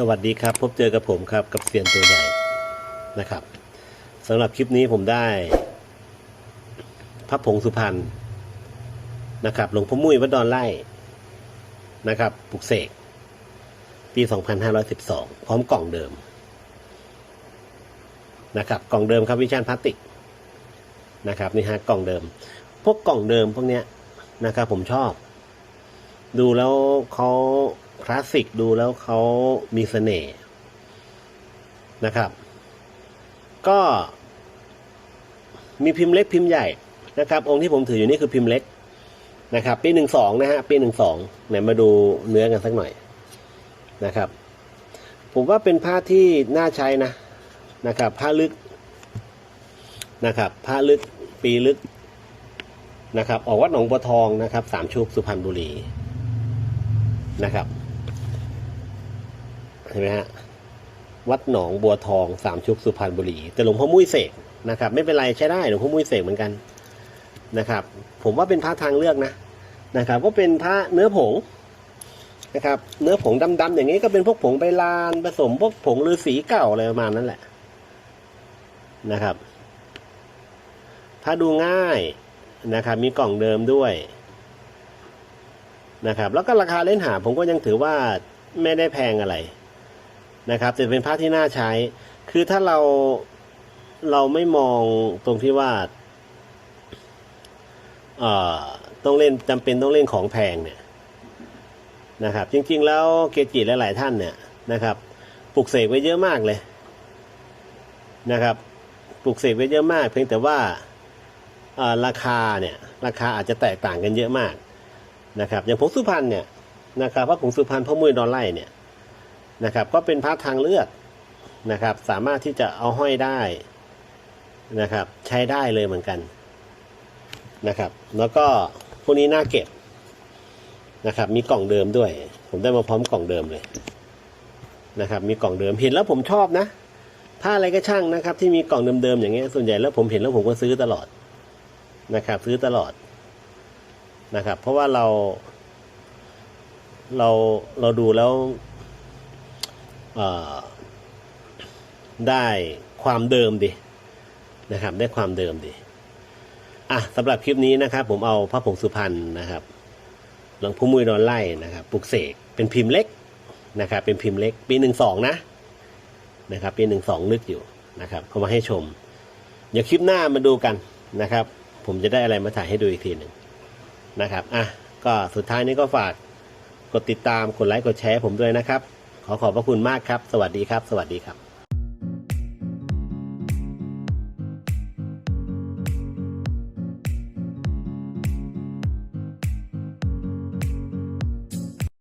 สวัสดีครับ พบเจอกับผมครับกับเซียนตัวใหญ่นะครับสำหรับคลิปนี้ผมได้พระผงสุพรรณนะครับหลวงพ่อมุ้ยวัดดอนไร่นะครับปลุกเสกปี 2512 พร้อมกล่องเดิมนะครับกล่องเดิมครับวิชาญพลาสติกนะครับนี่ฮะกล่องเดิม พวกกล่องเดิมพวกเนี้ยนะครับผมชอบ ดูแล้วเขา คลาสสิกดูแล้วเขามีเสน่ห์นะครับ ก็มีพิมพ์เล็กพิมพ์ใหญ่นะครับ องค์ที่ผมถืออยู่นี่คือพิมพ์เล็กนะครับปีหนึ่งสองนะฮะปีหนึ่งสองเนี่ยมาดูเนื้อกันสักหน่อยนะครับ ผมว่าเป็นผ้าที่น่าใช้นะนะครับ ผ้าลึกนะครับ ผ้าลึกปีลึกนะครับ ออกวัดหนองบัวทองนะครับ สามชุกสุพรรณบุรีนะครับ ห็นไหมฮะวัดหนองบัวทองสามชุกสุพรรณบุรี แต่หลวงพ่อมุ้ยเสกนะครับ ไม่เป็นไรใช้ได้หลวงพ่อมุ้ยเสกเหมือนกันนะครับ ผมว่าเป็นพระทางเลือกนะนะครับ ก็เป็นพระเนื้อผงนะครับ เนื้อผงดำๆอย่างนี้ก็เป็นพวกผงใบลานผสมพวกผงฤาษีเก่าอะไรประมาณนั้นแหละนะครับถ้าดูง่ายนะครับ มีกล่องเดิมด้วยนะครับ แล้วก็ราคาเล่นหาผมก็ยังถือว่าไม่ได้แพงอะไร นะครับแต่เป็นผ้าที่น่าใช้ คือถ้าเราเราไม่มองตรงที่ว่าเอ่อต้องเล่นจำเป็นต้องเล่นของแพงเนี่ยนะครับ จริงๆ แล้วเกจิหลายๆท่านเนี่ยนะครับปลูกเสกไว้เยอะมากเลยนะครับปลูกเสกไว้เยอะมาก เพียงแต่ว่าราคาเนี่ยราคาอาจจะแตกต่างกันเยอะมากนะครับอย่างผงสุพรรณเนี่ยนะครับพระผงสุพรรณพ่อมุ้ยดอนไล่เนี่ย นะครับ ก็เป็นพระทางเลือกนะครับ สามารถที่จะเอาห้อยได้นะครับ ใช้ได้เลยเหมือนกันนะครับ แล้วก็พวกนี้น่าเก็บนะครับ มีกล่องเดิมด้วย ผมได้มาพร้อมกล่องเดิมเลยนะครับ มีกล่องเดิมเห็นแล้วผมชอบนะผ้าอะไรก็ช่างนะครับ ที่มีกล่องเดิมๆอย่างเงี้ยส่วนใหญ่แล้วผมเห็นแล้วผมก็ซื้อตลอดนะครับ ซื้อตลอดนะครับ เพราะว่าเราเราเราดูแล้ว ได้ความเดิมดีนะครับ ได้ความเดิมดีอะสำหรับคลิปนี้นะครับ ผมเอาพระผงสุพรรณนะครับหลวงพ่มุยนอนไล่นะครับปลุกเสกเป็นพิมพ์เล็กนะครับ เป็นพิมพ์เล็ก ปีหนึ่งสองนะนะครับ ปีหนึ่งสองนึกอยู่นะครับเอามาให้ชม เดี๋ยวคลิปหน้ามาดูกันนะครับ ผมจะได้อะไรมาถ่ายให้ดูอีกทีหนึ่งนะครับอะก็สุดท้ายนี้ก็ฝากกดติดตามกดไลค์กดแชร์ผมด้วยนะครับ ขอขอบพระคุณมากครับ สวัสดีครับ สวัสดีครับ